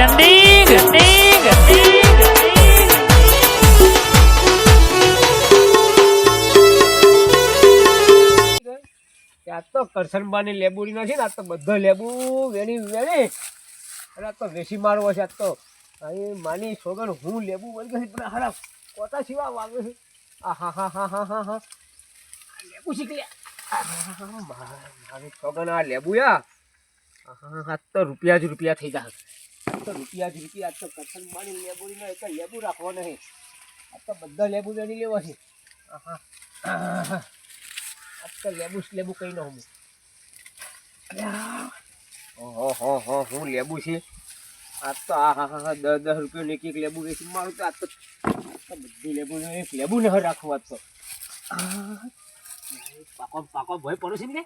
Trending ત્યાં તો કરશનબાની લેબુડી નથી ને, આ બધો લેબુ વેણી વેણી. અને આ તો વેસી મારવો છે, આ તો અહીં માની સોગન હું લેબુ વળી ગઈ હારા કોતા સિવા વાગે છે. આ હા હા હા હા હા હા. આ લેબુ શીખી મારી સોગન આ લેબુ યા. આ હા હા તો રૂપિયા જ રૂપિયા થઈ જાય આ તો રૂપિયા જ રૂપિયા તો કરશનબાની માની લેબુરીનો એક લેબુ રાખવો નહીં આ તો બધા લેબુ લેણી લેવા છે. આ તો લેબુ લેબુ કઈ ન હું ઓહો, હો હો, હું લેબુ છે? આ તો આ હા હા દસ દસ રૂપિયાની એક એક લેબુ વેચી મારું તો આ તો બધી લેબુ એક લેબુ ન રાખવું આ તો પાકો પાકો ભય પડો છે ને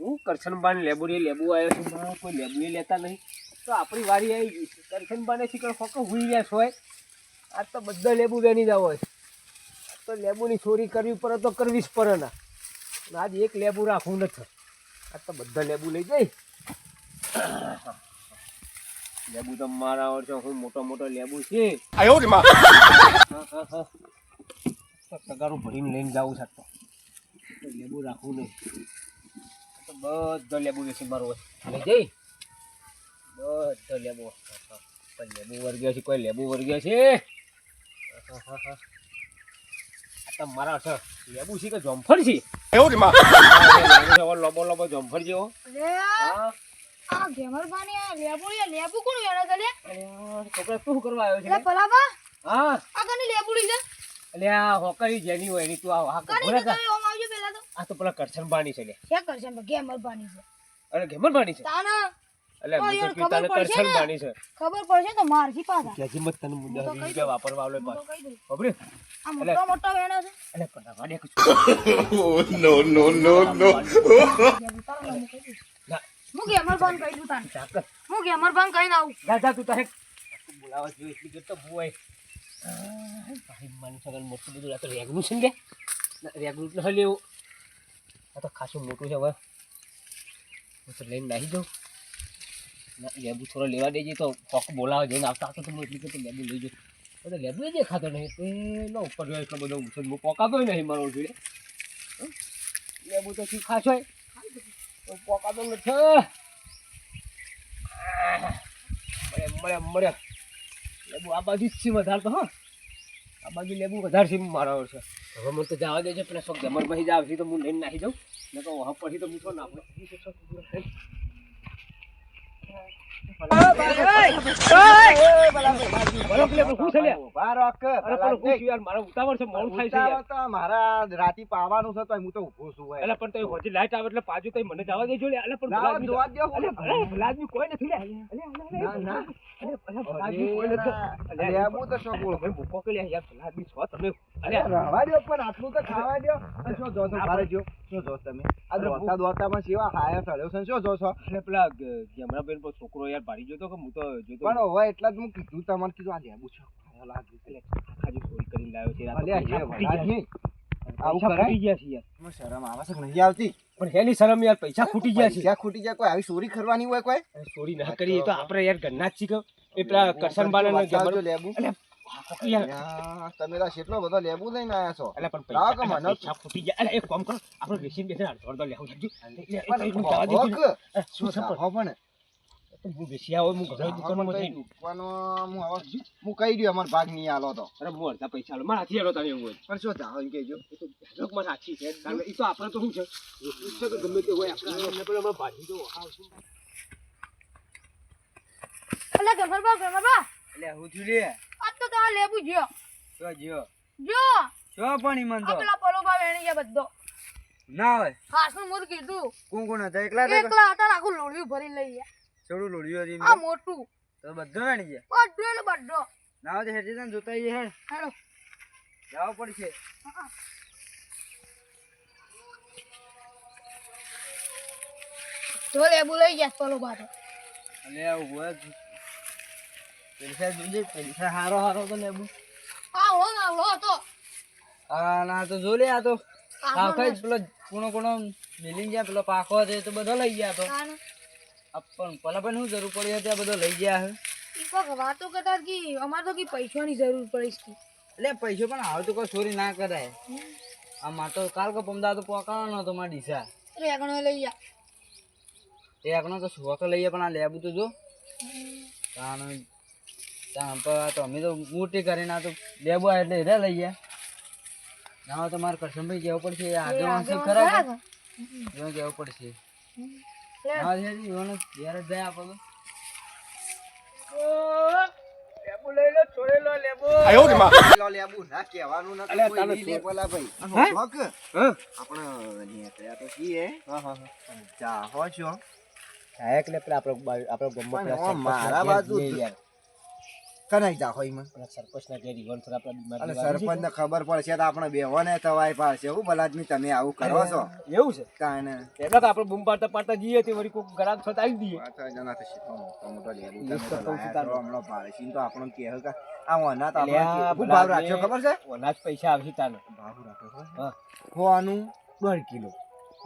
હું કરશનબાન લેબુ રે લેબુ આવ્યો છું. કોઈ લેબુ લેતા નહીં. તો આપણી વારી આવી ગઈ છે. કરશનબાને શીખર ફોકો હુઈ ગયા હોય આ તો બધા લેબુ વેની જાવ હોય. તો લેબુની ચોરી કરવી પડે તો કરવી જ પડે ના આજ એક લેબુ રાખવું નથી. આ તો બધા લેબુ લઈ જઈ લેબુ તો મારા ઓર છે હું મોટો મોટો લેબુ છે. હા, હા. તો તગારું ભરીને લઈને જાઉં છે તો. લેબુ રાખવું નહીં. તો બધો લેબુ વેચી મારો લઈ જઈ બધો લેબો. કોઈ લેબુ વર્ગ્યો છે કોઈ લેબુ વર્ગ્યો છે? હા, હા, હા. આ મારા છે. લેબુ છે કે જોમફળ છે? લેબુ છે, ઓલો લોબો લોબો જોમફળ જેવો. આ ગેમર બાની આ લેબુ લેબુ કોણ અરે છોકરા શું કરવા આવ્યો છે પલાબા હા. આ કની એટલે આ હોકરી જેની હોય એની તું આ હા કની તો ઓમ આવજો પેલા તો. આ તો પેલા કરશન બાણી છે લે. શું કરશે ને ગેમર બાની છે. અરે ઘેમર બાણી છે? તાના. એટલે ઓ હું તો કરશન ને? બાની છે. ખબર પડશે તો મારજી પાછા. કે મત તને મુદ્દા કહી રૂપિયા વાપરવા આવલે હું પાસ તો કહી દઉં. ખબર આ મોટો મોટો વેણો છે. એટલે no, no. ગેમર તારા નામ કહી ના હું ગેમર બાન કહી દઉં તાને. હું ગેમર બાન કહી આવું. જા જા તું તારે બોલાવા જોઈએ એટલી કે તો બુઆઈ ભાઈ માની સગન મોટું બધું રેગનું છે ને ના, રેગનું જ ન લેવું આ તો ખાસું મોટું છે હવે. હું તો લઈને નાહી જાઉં. ના લેબુ થોડો લેવા દેજે તો કોક બોલાવે જઈને આવતા આવતા તો હું એટલી કે લેબુ લઈ જજો હવે તો લેબુ જ દેખાતો નહીં પેલો ઉપર જો એટલો બધો ઊંચો હું પોકાતો નહીં મારો જોડે? લેબુ તો શું ખાશો પોકાતો નથી. મળે મળે મળે. લેબુ આ બાજુ જ છે વધારે તો, હા. આ બાજુ લેબુ વધારે છે મારા છે હવે મને તો જવા દેજો, પેલા શોખ જમર ભાઈ જ આવશે તો હું લઈને નાખી જાઉં. ને તો વહ પછી તો મૂઠો ના પડે મારા રાતી પાવાનું છે તો હું તો ઊભો છું એટલે પણ તો હજી લાઈટ આવે એટલે પાછું તો મને જવા દેજો એટલે પણ જોવા દો. ભલાદમી કોઈ નથી લે ના, ના. છોકરો યાર ભારી જોતો કે હું તો જોતો પણ હવે એટલા જ હું કીધું તમને કીધું આ લેબુ છે. ખાવા એટલે આખા ખાલી સોરી કરીને લાવ્યો છે. છે. આવું ખૂટી ગયા છે યાર. શરમ આવે છે કે નહીં આવતી? પણ હેની શરમ યાર પૈસા ખૂટી ગયા છે. પૈસા ખૂટી ગયા કોઈ આવી ચોરી કરવાની હોય કોઈ? ચોરી ના કરીએ તો આપણે યાર ઘરના જ છીએ એ પેલા કરશનબાના બતાવજો લેબુ. તમે તો કેટલો બધો લેબુ લઈને આવ્યા છો. એટલે પણ પૈસા કે મને પૈસા ખૂટી ગયા. એટલે એક કામ કરો આપણે બેસીને બેસીને અડધો અડધો લેવું શું શું છે પણ? હું બેસી આવો હું ઘરે દુકાનમાં જઈને કઈ હું હવે હું કહી દઉં અમાર ભાગ નહીં આલો તો. અરે હું અડધા પૈસા લો. મારા હાથી આલો તને એવું પણ શું થાહો એમ કહેજો. જોકમાં સાચી છે. કારણ કે તો આપણે તો શું છે? છે કે ગમે તે હોય આપણે. એમને પેલા હમણાં ભાજી તો હા અલે ગેમર બા ગેમર બા. એટલે હું છું લે આ તો લેબુ તો જીઓ જો શું પણ ઈમન આ પેલા ભાવ વેણી ગયા બધો. ના હોય. હાસનું મુર કીધું. કોણ કોણ હતા? એકલા એકલા હતા આખું લોળિયું ભરી લઈ ગયા. છોડું લોડ્યું હતી આ મોટું. તો બધો વેણી છે બધો ને બધો. ના તો હેઠી તને જોતા આવીએ હેડ હેડો. જવું પડશે. તો લે લઈ ગયા પેલો તો લે જ. પૈસા જોજે પૈસા હારો હારો તો લેબુ આ હો ના લો તો. આ ના તો જો લે આ તો. આખા પેલો કોનો કોનો મિલિંગ ગયા પેલો પાકો છે તો બધો લઈ ગયા તો. પણ પલાભાઈ શું જરૂર પડી હતી આ બધો લઈ ગયા હે? ઈ કોક વાતો કરતા કે અમારે તો કે પૈસાની જરૂર પડી છે એટલે પૈસો પણ હાલ તો કોઈ ચોરી ના કરાય. આમાં તો કાલ કે પમદા તો પોકાવાનો હતો મારા ડીસા. આગળ લઈ જા. એ તો શોખ લઈએ પણ આ લેબુ તો જો. કારણ ત્યાં પર તો અમે તો મોટી કરીને આ તો લેબુ આ એટલે રે લઈ ગયા. ના તો મારે કરશનભાઈ જવું પડશે આગળ ખરા ને? જવું પડશે. હા છે ઘેર જ જાય આપણે લેબુ લઈ લો છોડેલો લેબુ. પેલો લેબુ ના કહેવાનું નથી કોઈ લે શું? ભાઈ. હે? હા? આપણે નીકળ્યા તો છીએ. હા હા ચાહો છો. પેલા આપણો આપણો સરપંચના મારા બાજુ યાર. કનાઈ જા હોયમાં સરપંચના ઘેર ઈવન થોડા આપણે બીમાર અને બીમાર સરપંચ ને ખબર પડશે તો આપણે બેહોને તવાય પાડશે હું બલાદમી તમે આવું કરો છો એવું છે કાને પહેલા તો આપણે બૂમ પાડતા પાડતા જઈએ તે વળી કોક ગ્રાહક છત આવી દઈએ જણા તો શીખો મોટો લેબુ એ તો આપણો કે હે હમણાં કે આ ઓના તો આપણે આ ભાવ રાખ્યો ખબર છે અનાજ પૈસા આવશે તાનો ભાવ રાખ્યો? હા હોવાનું દોઢ કિલો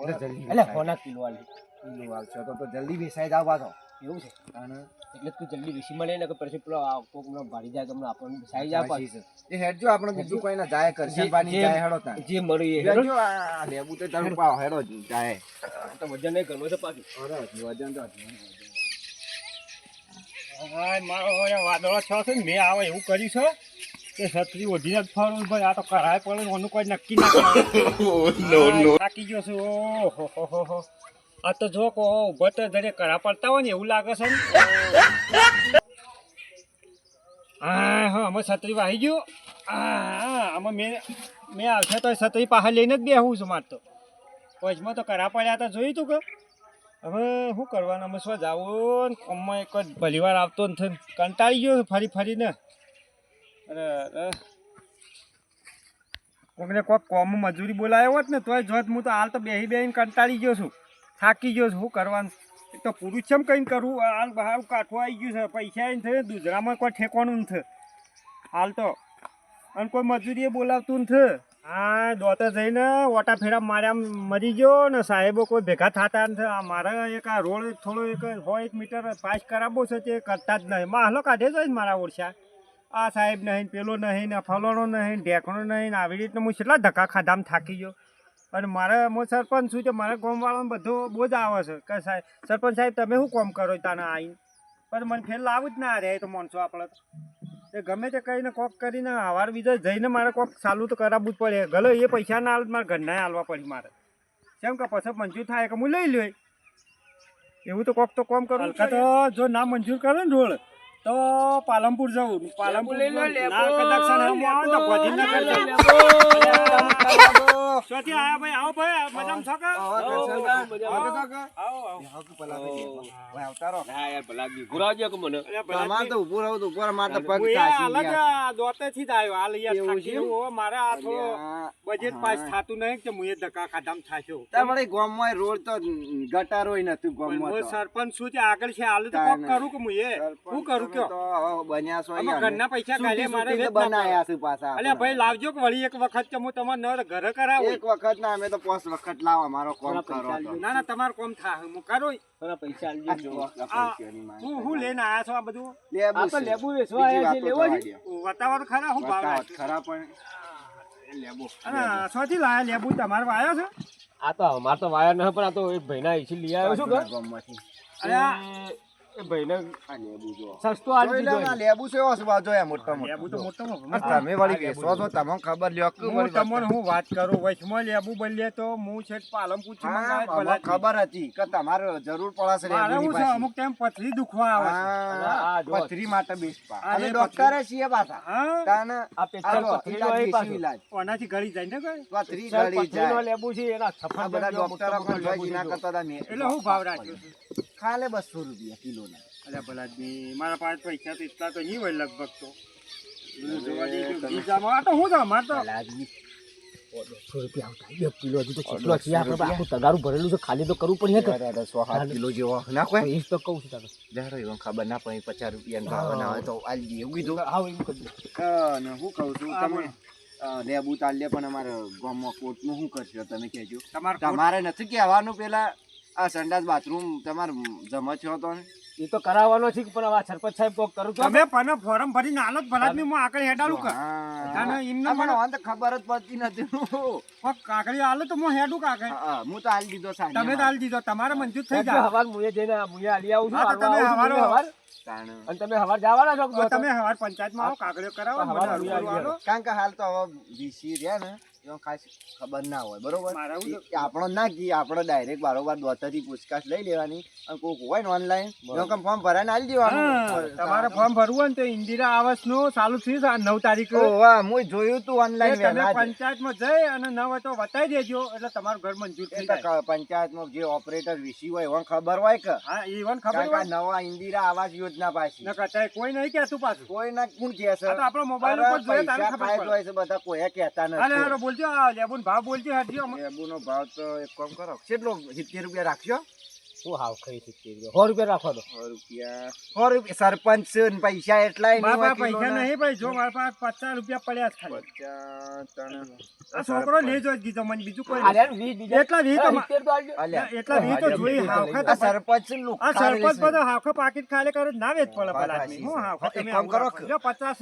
એટલે જલ્દી એટલે. હોના કિલો આલી કિલો આવશે તો તો જલ્દી વેચાઈ જાવ પાછો એવું છે. એટલે તું જલ્દી વેચી મળે ને કે પછી પેલો કોક નો ભાડી જાય તમને આપણને સાઈઝ છે. એ હેડજો આપણે બીજું કોઈ ના જાય કરશે પાણી જાય હેડો તા જે મળ્યું એ. હેડજો આ લેબુ તો તારું પાવ હેડો જ જાય. તો વજન નહીં કરવું છે પાછું. અરે વજન તો હાય મારો હવે વાદળો છો છે મેં આવે એવું કર્યું છે કે છત્રી ઓઢીને જ ફરું ભાઈ આ તો કરાય પડે ઓનું કોઈ નક્કી ના. થાકી ગયો છું. ઓહો હો હો હો. આ તો જો કહો ઊભો તો જયારે કરા પડતા હોય ને એવું લાગે છે ને. હા હા અમે છત્રી વાહી ગયો. હા આમાં મેં મેં આવશે તો છત્રી પાસે લઈને જ બેહું છું માર તો. પચમાં તો કરા પડ્યા હતા જોયું તું કે. હવે શું કરવાનું? અમે શું જાવું ને? કોમમાં એક જ ભલી વાર આવતો નથી કંટાળી ગયો ફરી ફરીને. અરે કોકને કોક કોમ મજૂરી બોલાયો હોત ને તોય જોત, હું તો હાલ તો બેહી બેહીને કંટાળી ગયો છું. થાકી ગયો શું કરવાનું? તો પુરુષ કેમ કંઈ કરવું હાલ બહાર કાઠું આવી ગયું છે, પૈસા આવીને થયું, દૂધરામાં કોઈ ઠેકવાનું નથી. હાલ તો. અને કોઈ મજૂરીએ બોલાવતું નથી. હા દોતે જઈને ઓટા ફેરા માર્યા મરી ગયો ને સાહેબો કોઈ ભેગા થતા નથી. આ મારે એક આ રોડ થોડો એક સો એક મીટર પાસ કરાવવો છે તે કરતા જ નહીં. માહલો કાઢે છે મારા ઓરસા આ સાહેબ નહીં, પેલો નહીં, ને ફલોણો નહીં ઢેકણો નહીં આવી રીતના હું કેટલા ધક્કા ખાધામાં થાકી ગયો. અને મારે હું સરપંચ છું તો મારા ગામવાળાને બધું બહુ જ આવે છે. કે સાહેબ સરપંચ સાહેબ તમે શું કામ કરો તાને આવીને પણ મને ફેર લાવું જ ના રહે તો માણસો આપણે તો. એ ગમે તે કહીને કોક કરીને હવાર બીજા જઈને મારે કોક ચાલુ તો કરાવવું જ પડે. ગલો એ પૈસા ના આવે મારે ઘરના હાલવા પડી મારે. કેમ કે પછી મંજૂર થાય કે હું લઈ લ્યો? એવું તો કોક તો કોમ કરું તો જો ના મંજૂર કરે ને રોડ તો પાલનપુર જવું. પાલનપુર ના કદાચ ને હું તો જાઉં. લેબુ. ચોથી આયા ભાઈ આવો ભાઈ મજામાં છો કે? આવો, આવો, ભાઈ લેબુ. ભાઈ આવતા રહો. ના યાર ભલા ઘુરાવજો કે મને. અલ્યા તો ઊભું રહું તો ઊભું રહો, તો પગ હું એ થાકી હાલ જ ગયા. આ દોતેથી જ આવ્યો. હાલ યાર થાકી છે? ગયો. આ થોડો બજેટ પાસ થાતું નહીં કે હું ધક્કા ખાધામ થાક્યો. તમારે ગામમાં રોડ તો ગટારોય નતું સરપંચ શું છે આગળ છે. હાલ તો કોક કરું કે હું કરું તો બન્યા છો ઘરના પૈસા સૂકી મારે સૂકીને વેચ ના બનાયા છે પાછા અલ્યા ભાઈ લાવજો કે વળી એક વખત કે હું તમારે ઘરે કરાવું. એક વખત ના અમે તો પાંચ વખત લાવા મારો કોમ કરો. ના ના તમારો કોમ થા હું કરું. થોડા પૈસા આલજો જો, આ આ પૈસાની માંગ હું હું લઈને આવ્યા છો આ બધું? લેબુ આ તો લેબુ વેચવા બીજી છે, વાતો છે? વતાવર ખરા હું ભાવ. ખરા પણ લેબુ. અને શોથી લાયા લેબુ? તમારે આવ્યો છે? આ તો અમાર તો વાયો ન પણ આ તો એક ભાઈના એસી લઈ આવ્યો છું કે ગામમાંથી. અરે આ એ ભાઈને આ લેબુ જો. સસ્તો આલી જોઈ લે દીધો ના, છે. લેબુ છે એવો સ્વાદ જો એમ મોટો મોટો. લેબુ તો મોટો. આ તમે વળી વેચો છો તમને ખબર લ્યો કે હું વળી વાત તમને હું વાત કરું વચમાં લેબુ બદલે તો હું છે પાલનપુરથી હા, મંગાવ્યા અમને ભલા ખબર હતી કે તમારે જરૂર પડશે. અમુક ટાઈમ પથરી દુખવા આવે. પથરી માટે બેસ્ટ અને ડોક્ટર છીએ પાછા. ઓનાથી ગળી જાય ને પથરી ગળી જાય. લેબુ છે એના બધા ડોક્ટરો. એટલે હું ભાવ રાખ્યો છે. ખાલે બસો રૂપિયા કિલોના. અલ્યા ભલાજી મારા પાંચ પૈસા તો એટલા તો નહીં હોય લગભગ તો. જોવા જઈએ બીજામાં તો હું તો મારે તો. દોઢસો રૂપિયા આવતા. બે કિલો હજુ તો કેટલો છે? આપણે આખું તગારું ભરેલું છે ખાલી તો કરવું પણ અરે, સો સાત કિલો જેવો. ના કોઈ એ તો કહું છું જારો એવો ખબર ના પડે પચાસ રૂપિયા ભાવ ના હોય તો આલ એવું કીધું? અને હું કહું છું તમે લેબુ લે પણ અમારે ગામમાં કોર્ટનું શું કરશો તમે કહેજો. તમારે તમારે નથી કહેવાનું પેલા આ સંડાસ બાથરૂમ તમારે જમા છો તો ને? એ તો કરાવવાનો છે પણ આ સરપંચ સાહેબ કોક કરું તો તમે પણ ફોરમ ભરીને આલો જ હું. આગળ હેડાડું કર હા. ના, ના, એમને આ મને મને- ખબર જ પડતી નથી. કોક કાકડી આલો તો હું હેડું કાકડી હા, તો હાલ દીધો સાહેબ તમે તો. હાલ દીધો. તમારે મંજૂર થઈ જાય. હવાર મુએ જઈને મુએ આલી આવું છું. તમે હવારો- હવાર. અને તમે હવાર જવાના છો? તમે હવાર પંચાયતમાં આવો કાકડીઓ કરાવો આલો. કારણ કે હાલ તો હવે વીસી રહ્યા ને. ખાસ ખબર ના હોય બરોબર? આવું આપણો ના કી આપણો ડાયરેક્ટ બારોબાર દોતાથી પૂછકાછ લઈ લેવાની. અને કોઈક હોય ને ઓનલાઈન એમાં ફોર્મ ભરાઈને આલી દેવાનું. તમારે ફોર્મ ભરવું હોય ને તો ઇન્દિરા આવાસનું ચાલુ થયું છે નવ તારીખ. વાહ હું જોયું તું ઓનલાઈન તમે પંચાયતમાં જઈ અને ન હોય તો બતાવી દેજો એટલે તમારું ઘર મંજૂર થઈ જાય. પંચાયતમાં જે ઓપરેટર વિસી હોય એમાં ખબર હોય કે? હા ઈવન ખબર હોય. નવા ઇન્દિરા આવાસ યોજના પાછી. ન કચાય કોઈ નહીં કહેતું પાછું. કોઈ ના કોણ કહે છે? આપણો મોબાઈલ ઉપર જોઈએ તારે ખબર પડે. હોય છે બધા કોઈ કહેતા નથી. બોલજો લેબુન ભાવ બોલજો હરજી લેબુનો ભાવ તો એક કામ કરો કેટલો સિત્તેર રૂપિયા રાખજો? શું હાવ ખરી સિત્તેર રૂપિયા? સો રૂપિયા રાખો તો સો રૂપિયા. સો રૂપિયા સરપંચ પૈસા એટલા મારા પૈસા નહીં ભાઈ જો મારા પાસે પચાસ રૂપિયા પડ્યા જ ખાલી. પચાસ છોકરો લેજો જ કીધો મને બીજું કોઈ એટલા વી તો એટલા વી તો જોઈ હાવખા તો સરપંચ આ સરપંચ. બધો હાવખા પાકીટ ખાલી કરે ના વેચ પડે પેલા હું હાવખા તમે કામ કરો. પચાસ.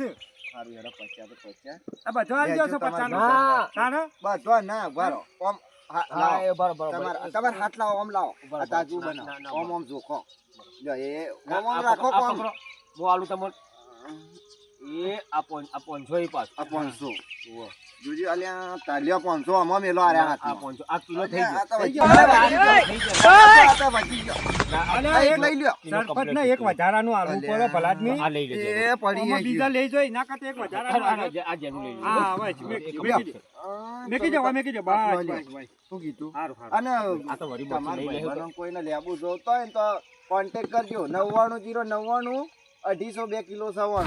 સારું, હેડો, પચાસ તો પચાસ. આ બધો આવી જશે તમારે પચાસ ના. બધો ના બરો ઓમ. તમારે તમારે હાથ લાવો ઓમ લાવો. તાજું બનાવો. ઓમ ઓમ જોખો જો એ ઓમ ઓમ રાખો કોમ. હું આલું તમને એ આ પોન- આ પોનસો આ પાંચસો જુઓ. અલ્યા તાલ્યો પાંચસો આમાં મેલો આરે આ હાથમાં આ કિલો થઈ તો ગયો. વધી ગયો. આ તો વધી ગયો. અને આ એક એક લઈ લ્યો સરપંચને એક વધારાનું આલવું પડે ભલાદમી. આ લઈ લેજો. એ પડી બીજા લઈ જોઈ ના કરતા એક વધારાનું આ- આલો. આ- આ જેનું લઈ લેજો. હા હવે મેકી દો, મેકી દો. મેકી દો, હવે મેકી દો. બસ, બસ, શું કીધું હારું, હારું. અને આ તો વળી બોક્સ લઈ લેજો. કોઈને લેબુ જોતો હોય ને તો કોન્ટેક્ટ કરજો નવ્વાણું જીરો નવ્વાણું અઢીસો બે કિલો સવણ.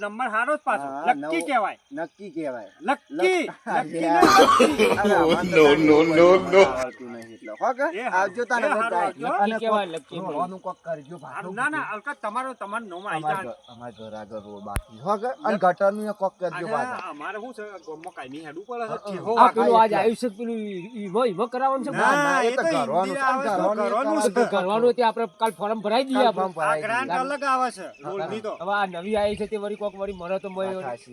નંબર હારો જ પાછો. કહેવાય. નક્કી કહેવાય. એટલે. હો કે? આવજો કહેવાય, રોવાનું કોક કરજો ના ના અલકા તમારો તમારું નોમ આવી જાય અમાર ઘર આગળ રોડ બાકી. હો કે? અને ગટરનું એ કોક કરજો અને અમારે શું છે? ગામમાં કાંઈ હેડવું પડે છે. આ પેલું આજ આવ્યું છે પેલું ઈવો- ઈવો કરાવવાનું છે? ના, ના, એ તો. કરવાનું તે આપણે કાલ ફોર્મ ભરાઈ દઈએ આપણે. અલગ આવે છે. રોડની તો. હવે આ નવી આવી છે તે વરી કોક વરી મરે તો મય છે.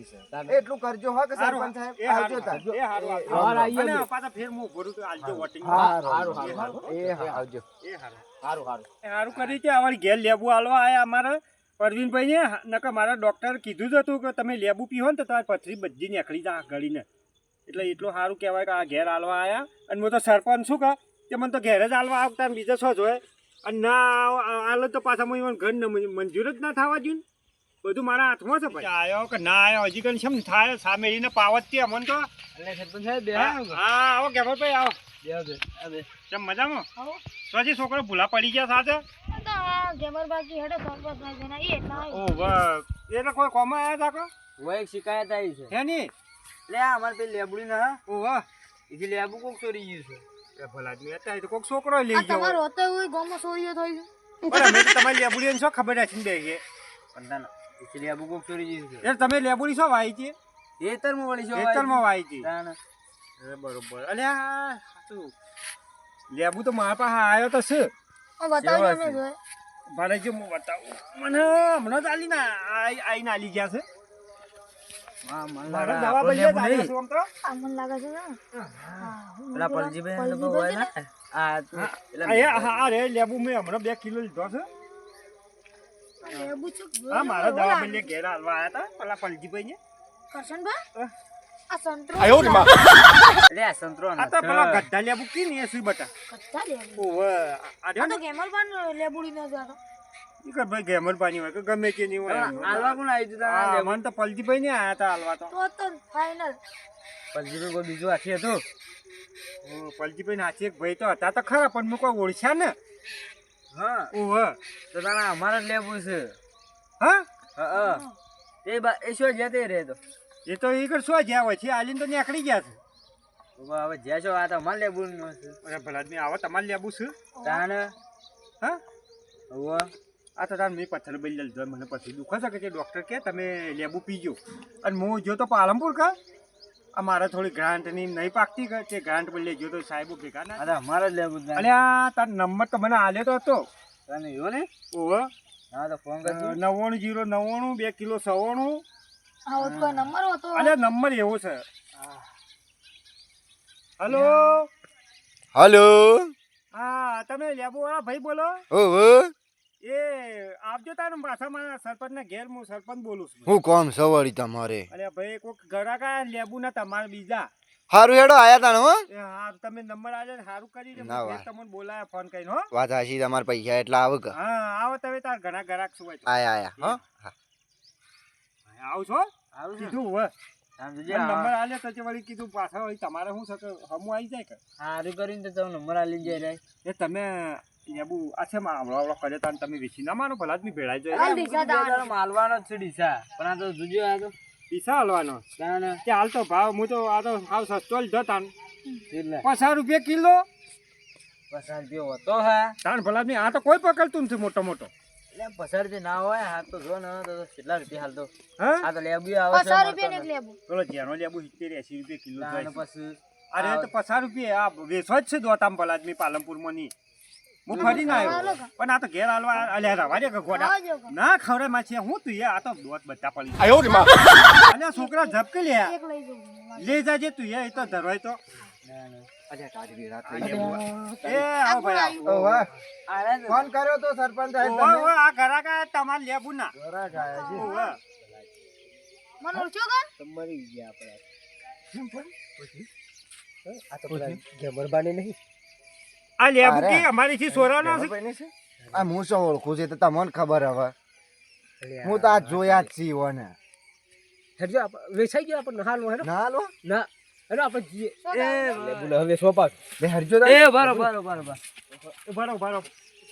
એટલું કરજો હા કે સરપંચ સાહેબ? એ આવજો તા એ હારું, હારું. હારું, અને પાછા ફેર હું ભરું તો આલજો વોટિંગ હારું, હારું, હારું, હારું. એ હા, આવજો. એ હારું. સારું હારું. એ હારું કરી કે અમારી ઘેર લેબુ આલવા આયા અમારે પરવીનભાઈ ને નકર મારા ડોક્ટર કીધું જ હતું કે તમે લેબુ પીવો ને તો તમારી પથરી બધી નીકળી જાય ગળીને. એટલે એટલું સારું કહેવાય કે આ ઘેર આલવા આયા. અને હું તો સરપંચ શું કહે કે મને તો ઘેર જ આલવા આવતા બીજા શું જોયે અને ના આલો તો પાછા મને ઘર ન મંજૂર જ ના થવા જોઈએ બધું મારા હાથમાં છે ભાઈ. આવ્યો કે ના આયો? હજી કઈ શેમ થાય? સામેલીને પાવત તે અમન તો? એટલે સરપંચ સાહેબ બે હા હા, આવો ભાઈ આવો. બે બે આ કેમ મજામાં? આવો. તો હજી છોકરો ભૂલા પડી ગયા સાથે? આ તો આ ગેમર બાકી હેડો સરપંચ ના જણા. એ એટલા ઓ વાહ. એટલે કોઈ કોમાં કો? હું એક શિકાયત આવી છે. હે ની? લે અમારે પેલી લેબડી ના ઓ વાહ. એથી લેબુ કોક ચોરી ગયું છે. એ ભલા જ હતા તો કોક છોકરો લઈ ગયો તમારો હતો હોય થઈ અમે તમારી લેબુડી શું ખબર રાખીને બે પણ ના કોક ચોરી છે. તમે લેબુડી શું વાઈ છે ખેતરમાં વળી છે ખેતરમાં વાઈ છે ના ના. એ બરોબર. અલ્યા તું લેબુ તો મારા પાસે આવ્યો તો છે. બતાવજો હું બતાવું. મને હમણાં જ આલી ના આઈ આઈને આલી ગયા છે. મને મારે દવા આપણો બદલે જ લેબુ આલ્યો નહીં. છું આમ તો આ લાગે છે ને? પેલા પેલા પલજીભાઈ ને બહુ હોય ને? ને? આ તું આ પેલા એ હા રે લેબુ મેં હમણાં બે કિલો લીધો છે. લેબુ છે હા મારા દવા બદલે ઘેર હાલવા હતા પેલા પલજીભાઈ ને કરશનભાઈ આ સંતરો લે આ સંતરો આ તો પેલા ગઢા લેબુ કી ને એ બટા લેબુ? ઓવે આ તો ને? પણ લેબુડી ન જતો કે ભાઈ ગેમર પાણી હોય કે ગમે તે નહીં હોય હાલવા કોણ આવી જતા મને તો પલજીભાઈ ને આયા હતા હાલવા તો. તો ફાઇનલ પલજીભાઈ કોઈ બીજું હાથી હતું? પલજીભાઈ ના એક ભાઈ તો હતા તો ખરા પણ મેં કોઈ ઓળખ્યા ને? હા. ઓવે તો તારા અમારે જ લેવું છે. હા? હા હા. એ બા એ શું જ્યાં તે રહે તો? એ તો એ કર શું જ્યાં હોય છે આલીને તો નીકળી ગયા છે. હવે જ્યાં છો આ તો લેવું લેબુ નું છે. અને ભલા આવો તમારે લેવું છે. તાન? હા? હવે આ તો તાર મેં પથ્થર બની લીધો મને પછી દુખે છે ડૉક્ટર કે તમે લેબુ પીજો. અને હું જો તો પાલનપુર કા? આ મારે થોડી ગ્રાન્ટની નહીં પાકતી કે તે ગ્રાન્ટ પર લેજો તો સાહેબ ભેગા ના? અરે અમારે લેવું જ અને આ તાર નંબર તો મને આલ્યો તો હતો. તને એવો ને? ઓહો. હા તો ફોન કરજો. નવ્વાણું જીરો નવ્વાણું બે કિલો સવાણું આવો તો નંબર હતો. નંબર એવો છે. હલો? હલો? હા તમે લેબુ વાળા ભાઈ બોલો? ઓહો. એ આપજો તારે પાછા મારા સરપંચના ઘેર હું સરપંચ બોલું છું. હું કોમ સવારી તમારે? અરે ભાઈ કોઈક ગરાકા લેબુ ના તમારે બીજા. હારું હેડો આયા તાણ હો. હા તમે નંબર આજે સારું કરી દે. તમને બોલાયા ફોન કરીને હો. વાત આશી તમારે પૈસા એટલા આવે કે. હા આવો તમે તાર ઘણા ગરાક હોય આયા આયા હો. હા. આવ છો? આવ છે. કીધું હો નંબર આલે તો વળી કીધું પાછા તમારે શું છે હમું આવી જાય કે? હારું કરીને તો નંબર આલી જાય રે એ તમે લેબુ આ છે માં આવડો આવડો કરે તાન તમે વેચી ના માનો ભલા તમે ભેળાઈ જાય. ડીસા. માલવાનો છે ડીસા. પણ આ તો જોજો આ તો. પૈસા હાલવાનો. તાને તે હાલ તો ભાવ હું તો આ તો આવ સસ્તો લીધો તાન. એટલે. પચાસ રૂપિયા કિલો? પચાસ રૂપિયા હોતો હા. તાન ભલા આદમી આ તો કોઈ પકડતું નથી મોટો મોટો. રૂપિયા ના હોય હા તો જો ને તો કેટલા રૂપિયા હાલ તો હા? આ તો લેબુ આવે પચાસ રૂપિયા ને લેબુ. પેલો જેનો લેબુ સિત્તેર એસી રૂપિયા કિલો છે. પછી અરે તો પચાસ રૂપિયા આ વેચવા જ છે દોતામ ભલા આદમી પાલનપુરમાં ની હું ફરી ના પણ આ તો ઘેર આલવા અલ્યા રવા દે ગોડા. ના ખવરે માં છે હું તું આ તો દોત બધા પડી આયો રે માં? અલ્યા છોકરા ઝપકી લે. લે જાજે તું એ તો ધરવાય તો. ફોન કર્યો તો સરપંચ આ ઘરા કા? તમારે લેવું ના નહીં. લેબુ અરે. કે અમારી થી સોરાનો છે. છે? આ હું શું ઓળખું છે તો તમને ખબર હવે. હું તો આ જોયા જ છીએ ઓને. હેડજો વેચાઈ ગયો આપણને હાલો હેડો. ના હાલો. ના હેડો આપણે જઈએ. એ બોલે હવે સોપા બે હરજો એ બરો બરો બરો બરો. ઊભા રહો.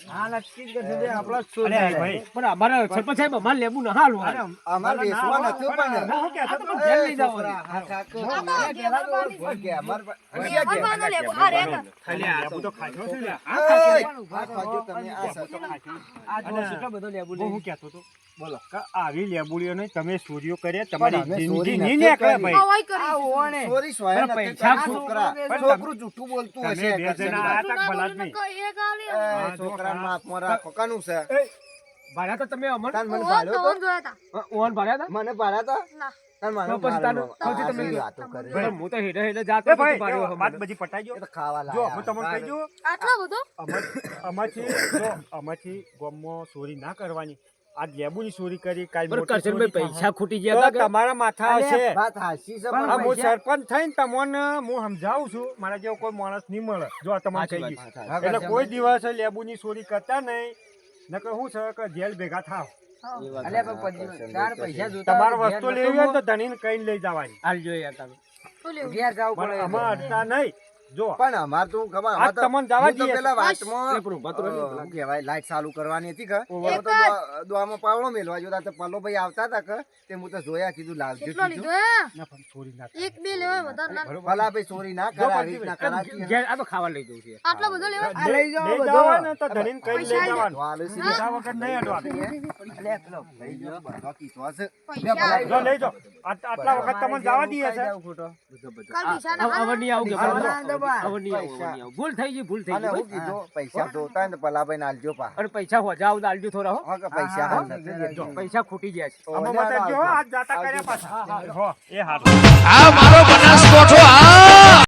હા નક્કી જ કરશે આપણા જ શોધ અરે છે. ભાઈ પણ અમારા સરપંચ સાહેબ અમારે લેવું ના હાલ અરે, બેસવા નથી પણ પણ. હું કહેતો તો એ ઘેર લઈ જાઓ. હા, કાકો. આ તો ઘેર બાની. ભોગ કે અમાર પા- ઘેર બાનો રે ખાલી આ તો ખાધો છે લ્યા. એ, ખાજો તમે, આ સરપંચ. આ જો કેટલો બધો લેબુ હું હું કહેતો તો બોલો આવી લેબુડીઓ લેબુડીઓને તમે ચોરીઓ કર્યા તમારી જિંદગી ચોરી નહીં નીકળે ભાઈ કરી ચોરી સોય પૈસા છોકરા- છોકરા. છોકરું જૂઠું બોલતું હશે બે જણા આ તક ભલા નહીં. કઈ એક આલે. એ, હા, છોકરાને માફમાં રાખો કાનું છે ભાડ્યા તો તમે અમર તાન મને ઓહો, તો તો જોયા તા. ઓન ભાડ્યા મને ભાડા તો ના. તાન મને પછી તાનું- પછી તમે વાતો કરે. પણ હું તો હેડે હેડે જાત ભાઈ જો, વાત બધી પટાઈ ગયો તો ખાવા જો લાયા. હું તમને કહી દઉં આટલો બધો અમાર- અમારથી જો અમારથી ગામમાં ચોરી ના કરવાની આ લેબુની ચોરી કરી કાલ કરશનભાઈ પૈસા ખૂટી ગયા હતા તમારા માથા હશે વાત હાસી છે પણ આ હું સરપંચ થઈને તમને હું સમજાવું છું મારા જેવો કોઈ માણસ નહીં મળે. જો આ તમારે કહી એટલે કોઈ દિવસ લેબુની ચોરી કરતા નહીં. નકર શું છે કે જેલ ભેગા થાવ. અલ્યા પણ પછી ચાર પૈસા જોતા તમારે વસ્તુ લેવી હોય તો ધણીને કઈ લઈ જવાની. હાલ જોઈએ તમે. ઘેર જાવું પડે અમાર અડતા નહીં. જો. પણ અમાર તો ખબર અમાર તો- તમને જવા દઈએ. પેલા વાતમાં એટલે પેલું ભાતું અ, રહ્યું. શું કહેવાય લાઈટ ચાલુ કરવાની હતી કે. હું તો દોવામાં પાવડો મેલવા જોતા તો પલ્લોભાઈ આવતા હતા કે તે હું તો જોયા કીધું લાવજો કીધું ના પણ ચોરી ના એક બે લેવાય વધારે ના. ભલા ભાઈ ચોરી ના કરે આવી રીતના કરાતી આ તો ખાવા લઈ જવું છે. આટલો બધો લેવાય લઈ લઈ બધો. ને તો ધણીને કઈ લઈ જવાનું. તો આલે છે. વગર નહીં અડવાનું. અલ્યા, પેલો ભાઈ જો બધો કીધો હશે. જો લઈ જાઓ. આટલા વખત તમને જવા દઈએ છે. ખોટો. હવે નહીં આવું આવું. ભૂલ થઈ ગઈ ભૂલ થઈ ગઈ હું કીધું પૈસા જોતા ને પલાભાઈ ને આલજો પા. અને પૈસા હોજા આવું તો આલજો થોડા હો. કે પૈસા હાલ પૈસા ખૂટી ગયા છે. તો આમાં ઓલે બતાવજો હો, આવજો. આજ જાતા કર્યા પાછા. હો એ હારું. આ મારો બનાસકોઠો આ